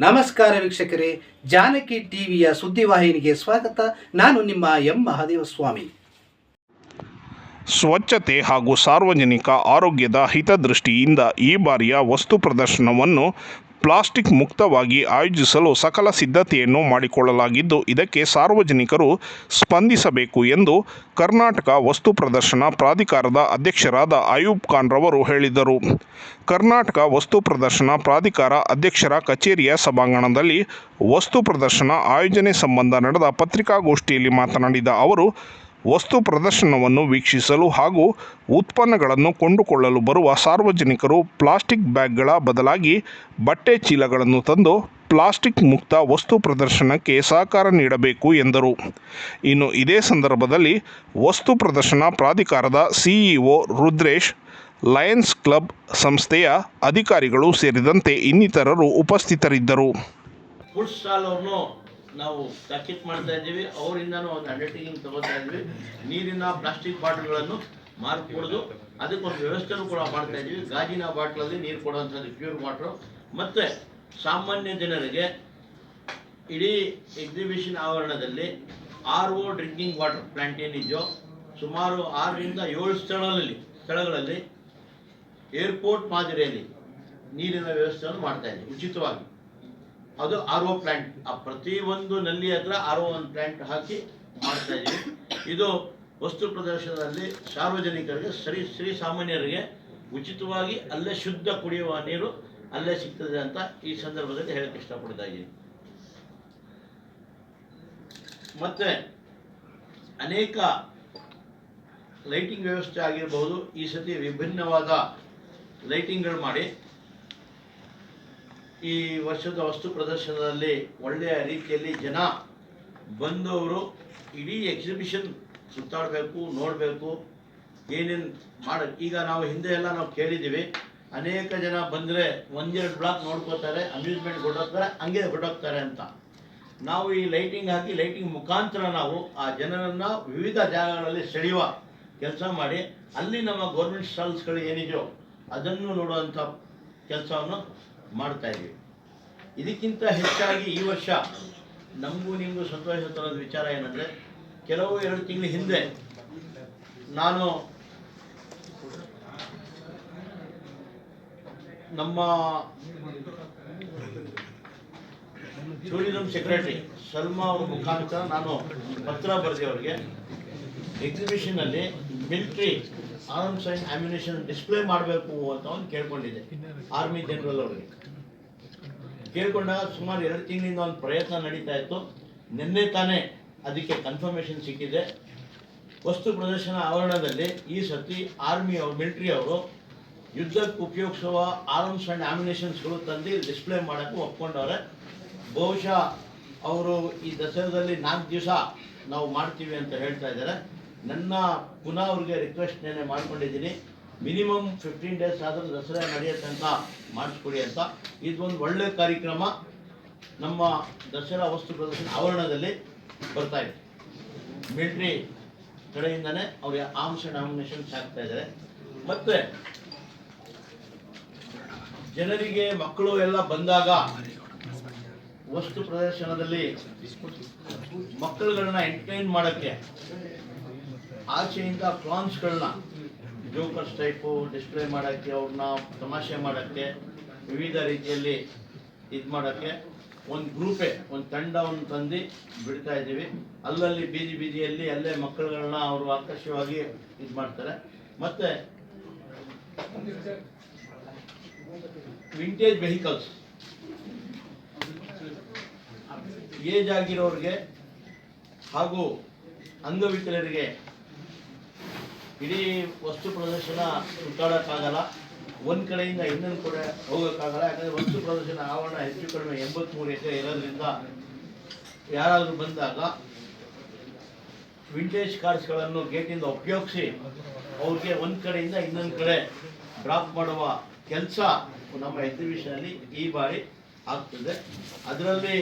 ನಮಸ್ಕಾರ ವೀಕ್ಷಕರೇ, ಜಾನಕಿ ಟಿವಿಯ ಸುದ್ದಿವಾಹಿನಿಗೆ ಸ್ವಾಗತ. ನಾನು ನಿಮ್ಮ ಎಂ. ಮಹಾದೇವ ಸ್ವಾಮಿ ಸ್ವಚ್ಛತೆ ಹಾಗೂ ಸಾರ್ವಜನಿಕ ಆರೋಗ್ಯದ ಹಿತದೃಷ್ಟಿಯಿಂದ ಈ ಬಾರಿಯ ವಸ್ತು ಪ್ರದರ್ಶನವನ್ನು ಪ್ಲಾಸ್ಟಿಕ್ ಮುಕ್ತವಾಗಿ ಆಯೋಜಿಸಲು ಸಕಲ ಸಿದ್ಧತೆಯನ್ನು ಮಾಡಿಕೊಳ್ಳಲಾಗಿದ್ದು, ಇದಕ್ಕೆ ಸಾರ್ವಜನಿಕರು ಸ್ಪಂದಿಸಬೇಕು ಎಂದು ಕರ್ನಾಟಕ ವಸ್ತು ಪ್ರದರ್ಶನ ಪ್ರಾಧಿಕಾರದ ಅಧ್ಯಕ್ಷರಾದ ಅಯೂಬ್ ಖಾನ್ ರವರು ಹೇಳಿದರು. ಕರ್ನಾಟಕ ವಸ್ತು ಪ್ರದರ್ಶನ ಪ್ರಾಧಿಕಾರ ಅಧ್ಯಕ್ಷರ ಕಚೇರಿಯ ಸಭಾಂಗಣದಲ್ಲಿ ವಸ್ತು ಪ್ರದರ್ಶನ ಆಯೋಜನೆ ಸಂಬಂಧ ನಡೆದ ಪತ್ರಿಕಾಗೋಷ್ಠಿಯಲ್ಲಿ ಮಾತನಾಡಿದ ಅವರು ವಸ್ತು ಪ್ರದರ್ಶನವನ್ನು ವೀಕ್ಷಿಸಲು ಹಾಗೂ ಉತ್ಪನ್ನಗಳನ್ನು ಕೊಂಡುಕೊಳ್ಳಲು ಬರುವ ಸಾರ್ವಜನಿಕರು ಪ್ಲಾಸ್ಟಿಕ್ ಬ್ಯಾಗ್ಗಳ ಬದಲಾಗಿ ಬಟ್ಟೆ ಚೀಲಗಳನ್ನು ತಂದು ಪ್ಲಾಸ್ಟಿಕ್ ಮುಕ್ತ ವಸ್ತು ಪ್ರದರ್ಶನಕ್ಕೆ ಸಹಕಾರ ನೀಡಬೇಕು ಎಂದರು. ಇನ್ನು ಇದೇ ಸಂದರ್ಭದಲ್ಲಿ ವಸ್ತು ಪ್ರದರ್ಶನ ಪ್ರಾಧಿಕಾರದ ಸಿಇಒ ರುದ್ರೇಶ್, ಲಯನ್ಸ್ ಕ್ಲಬ್ ಸಂಸ್ಥೆಯ ಅಧಿಕಾರಿಗಳು ಸೇರಿದಂತೆ ಇನ್ನಿತರರು ಉಪಸ್ಥಿತರಿದ್ದರು. ನಾವು ತಾಕೀತ್ ಮಾಡ್ತಾ ಇದ್ದೀವಿ. ಅವರಿಂದನೂ ಒಂದು ಅಂಡರ್ಟೇಕಿಂಗ್ ತಗೋತಾ ಇದ್ವಿ. ನೀರಿನ ಪ್ಲಾಸ್ಟಿಕ್ ಬಾಟ್ಲ್ಗಳನ್ನು ಮಾರ್ಕೊಡೋದು. ಅದಕ್ಕೊಂದು ವ್ಯವಸ್ಥೆನೂ ಕೂಡ ಮಾಡ್ತಾ ಇದ್ದೀವಿ. ಗಾಜಿನ ಬಾಟ್ಲಲ್ಲಿ ನೀರು ಕೊಡುವಂಥದ್ದು ಪ್ಯೂರ್ ವಾಟ್ರು ಮತ್ತು ಸಾಮಾನ್ಯ ಜನರಿಗೆ ಇಡೀ ಎಕ್ಸಿಬಿಷನ್ ಆವರಣದಲ್ಲಿ R O drinking water plant ಏನಿದೆಯೋ, ಸುಮಾರು ಆರರಿಂದ ಏಳು ಸ್ಥಳಗಳಲ್ಲಿ ಸ್ಥಳಗಳಲ್ಲಿ ಏರ್ಪೋರ್ಟ್ ಮಾದರಿಯಲ್ಲಿ ನೀರಿನ ವ್ಯವಸ್ಥೆಯನ್ನು ಮಾಡ್ತಾ ಇದ್ದೀವಿ. ಉಚಿತವಾಗಿ. ಅದು ಆರ್ ಒ ಪ್ಲಾಂಟ್ ಆ ಪ್ರತಿಯೊಂದು ನಲ್ಲಿ ಹತ್ರ ಆರ್ ಒ ಒಂದು ಪ್ಲಾಂಟ್ ಹಾಕಿ ಮಾಡ್ತಾ ಇದ್ದೀವಿ ಇದು ವಸ್ತು ಪ್ರದರ್ಶನದಲ್ಲಿ ಸಾರ್ವಜನಿಕರಿಗೆ ಸರಿ ಶ್ರೀ ಸಾಮಾನ್ಯರಿಗೆ ಉಚಿತವಾಗಿ ಅಲ್ಲೇ ಶುದ್ಧ ಕುಡಿಯುವ ನೀರು ಅಲ್ಲೇ ಸಿಗ್ತದೆ ಅಂತ ಈ ಸಂದರ್ಭದಲ್ಲಿ ಹೇಳಕ್ಕೆ ಇಷ್ಟಪಡ್ತಾ ಇದ್ದೀನಿ ಮತ್ತೆ ಅನೇಕ ಲೈಟಿಂಗ್ ವ್ಯವಸ್ಥೆ ಆಗಿರಬಹುದು ಈ ಸತಿ ವಿಭಿನ್ನವಾದ ಲೈಟಿಂಗ್ಗಳು ಮಾಡಿ ಈ ವರ್ಷದ ವಸ್ತು ಪ್ರದರ್ಶನದಲ್ಲಿ ಒಳ್ಳೆಯ ರೀತಿಯಲ್ಲಿ ಜನ ಬಂದವರು ಇಡೀ ಎಕ್ಸಿಬಿಷನ್ ಸುತ್ತಾಡಬೇಕು, ನೋಡಬೇಕು, ಏನೇನು ಮಾಡ, ಈಗ ನಾವು ಹಿಂದೆ ಎಲ್ಲ ನಾವು ಕೇಳಿದ್ದೀವಿ. ಅನೇಕ ಜನ ಬಂದರೆ ಒಂದೆರಡು ಬ್ಲಾಕ್ ನೋಡ್ಕೋತಾರೆ ಅಮ್ಯೂಸ್ಮೆಂಟ್ ಹೊರಟೋಗ್ತಾರೆ ಹಂಗೆ ಹೊರಟೋಗ್ತಾರೆ ಅಂತ. ನಾವು ಈ ಲೈಟಿಂಗ್ ಹಾಕಿ ಲೈಟಿಂಗ್ ಮುಖಾಂತರ ನಾವು ಆ ಜನರನ್ನು ವಿವಿಧ ಜಾಗಗಳಲ್ಲಿ ಸೆಳೆಯುವ ಕೆಲಸ ಮಾಡಿ, ಅಲ್ಲಿ ನಮ್ಮ ಗೌರ್ಮೆಂಟ್ ಸ್ಟಾಲ್ಸ್ಗಳು ಏನಿದೆಯೋ ಅದನ್ನು ನೋಡುವಂಥ ಕೆಲಸವನ್ನು ಮಾಡ್ತಾ ಇದ್ದೀವಿ. ಇದಕ್ಕಿಂತ ಹೆಚ್ಚಾಗಿ ಈ ವರ್ಷ ನಮಗೂ ನಿಮಗೂ ಸಂತೋಷ ತರೋದು ವಿಚಾರ ಏನಂದರೆ, ಕೆಲವು ಎರಡು ತಿಂಗಳ ಹಿಂದೆ ನಾನು ನಮ್ಮ ಟೂರಿಸಂ ಸೆಕ್ರೆಟರಿ ಸಲ್ಮಾ ಅವ್ರ ಮುಖಾಂತರ ನಾನು ಪತ್ರ ಬರೆದಿ ಅವರಿಗೆ ಎಕ್ಸಿಬಿಷನಲ್ಲಿ military arms and ammunition display ಮಾಡಬೇಕು ಅಂತ ಒಂದು ಕೇಳ್ಕೊಂಡಿದ್ದೆ. ಆರ್ಮಿ ಜನರಲ್ ಅವರಿಗೆ. ಕೇಳ್ಕೊಂಡಾಗ ಸುಮಾರು ಎರಡು ತಿಂಗಳಿಂದ ಒಂದು ಪ್ರಯತ್ನ ನಡೀತಾ ಇತ್ತು. ನಿನ್ನೆ ತಾನೇ ಅದಕ್ಕೆ ಕನ್ಫರ್ಮೇಷನ್ ಸಿಕ್ಕಿದೆ. ವಸ್ತು ಪ್ರದರ್ಶನ ಆವರಣದಲ್ಲಿ ಈ ಸತಿ ಆರ್ಮಿ ಅವರು ಮಿಲಿಟ್ರಿ ಅವರು ಯುದ್ಧಕ್ಕೆ ಉಪಯೋಗಿಸುವ ಆರ್ಮ್ಸ್ ಆ್ಯಂಡ್ ಆಮ್ಯುನೇಷನ್ಸ್ಗಳು ತಂದು ಡಿಸ್ಪ್ಲೇ ಮಾಡೋಕ್ಕೆ ಒಪ್ಕೊಂಡವ್ರೆ. ಬಹುಶಃ ಅವರು ಈ ದಸರಾದಲ್ಲಿ ನಾಲ್ಕು ದಿವಸ ನಾವು ಮಾಡ್ತೀವಿ ಅಂತ ಹೇಳ್ತಾ ಇದ್ದಾರೆ. ನನ್ನ ಪುನಃ ಅವ್ರಿಗೆ ರಿಕ್ವೆಸ್ಟ್ ನೇನೆ ಮಾಡ್ಕೊಂಡಿದ್ದೀನಿ. ಮಿನಿಮಮ್ ಫಿಫ್ಟೀನ್ ಡೇಸ್ ಆದರೂ ದಸರಾ ನಡೆಯೋ ತನಕ ಮಾಡಿಸ್ಕೊಡಿ ಅಂತ. ಇದೊಂದು ಒಳ್ಳೆ ಕಾರ್ಯಕ್ರಮ. ನಮ್ಮ ದಸರಾ ವಸ್ತು ಪ್ರದರ್ಶನ ಆವರಣದಲ್ಲಿ ಬರ್ತಾ ಇದೆ. ಮಿಲಿಟ್ರಿ ಕಡೆಯಿಂದನೇ ಅವ್ರಿಗೆ ಆರ್ಮ್ಸ್ ಆ್ಯಂಡ್ ಆಮ್ಯುನೇಷನ್ಸ್ ಹಾಕ್ತಾ ಇದ್ದಾರೆ. ಮತ್ತೆ ಜನರಿಗೆ ಮಕ್ಕಳು ಎಲ್ಲ ಬಂದಾಗ ವಸ್ತು ಪ್ರದರ್ಶನದಲ್ಲಿ ಮಕ್ಕಳುಗಳನ್ನ ಎಂಟರ್ಟೈನ್ ಮಾಡೋಕ್ಕೆ ಆಚೆಯಿಂದ ಪ್ಲಾನ್ಸ್ಗಳನ್ನ ಜೋಕರ್ಸ್ ಟೈಪು ಡಿಸ್ಪ್ಲೇ ಮಾಡೋಕ್ಕೆ ಅವ್ರನ್ನ ತಮಾಷೆ ಮಾಡೋಕ್ಕೆ, ವಿವಿಧ ರೀತಿಯಲ್ಲಿ ಇದು ಮಾಡೋಕ್ಕೆ ಒಂದು ಗ್ರೂಪೇ, ಒಂದು ತಂಡವನ್ನು ತಂದು ಬಿಡ್ತಾ ಇದ್ದೀವಿ. ಅಲ್ಲಲ್ಲಿ ಬೀದಿ ಬೀದಿಯಲ್ಲಿ ಅಲ್ಲೇ ಮಕ್ಕಳುಗಳನ್ನ ಅವರು ಆಕರ್ಷವಾಗಿ ಇದು ಮಾಡ್ತಾರೆ. ಮತ್ತು ವಿಂಟೇಜ್ ವೆಹಿಕಲ್ಸ್. ಏಜ್ ಆಗಿರೋರಿಗೆ ಹಾಗೂ ಅಂಗವಿಕಲರಿಗೆ ಇಡೀ ವಸ್ತು ಪ್ರದರ್ಶನ ಸುತ್ತಾಡೋಕ್ಕಾಗಲ್ಲ ಒಂದು ಕಡೆಯಿಂದ ಇನ್ನೊಂದು ಕಡೆ ಹೋಗೋಕ್ಕಾಗಲ್ಲ. ಯಾಕಂದರೆ ವಸ್ತು ಪ್ರದರ್ಶನ ಆವರಣ ಹೆಚ್ಚು ಕಡಿಮೆ ಎಂಬತ್ತ್ಮೂರು ಎಕರೆ ಇರೋದ್ರಿಂದ ಯಾರಾದರೂ ಬಂದಾಗ ವಿಂಟೇಜ್ ಕಾರ್ಡ್ಸ್ಗಳನ್ನು ಗೇಟಿಂದ ಉಪಯೋಗಿಸಿ ಅವ್ರಿಗೆ ಒಂದು ಕಡೆಯಿಂದ ಇನ್ನೊಂದು ಕಡೆ ಡ್ರಾಪ್ ಮಾಡುವ ಕೆಲಸ ನಮ್ಮ ಎಕ್ಸಿಬಿಷನಲ್ಲಿ ಈ ಬಾರಿ ಆಗ್ತದೆ. ಅದರಲ್ಲಿ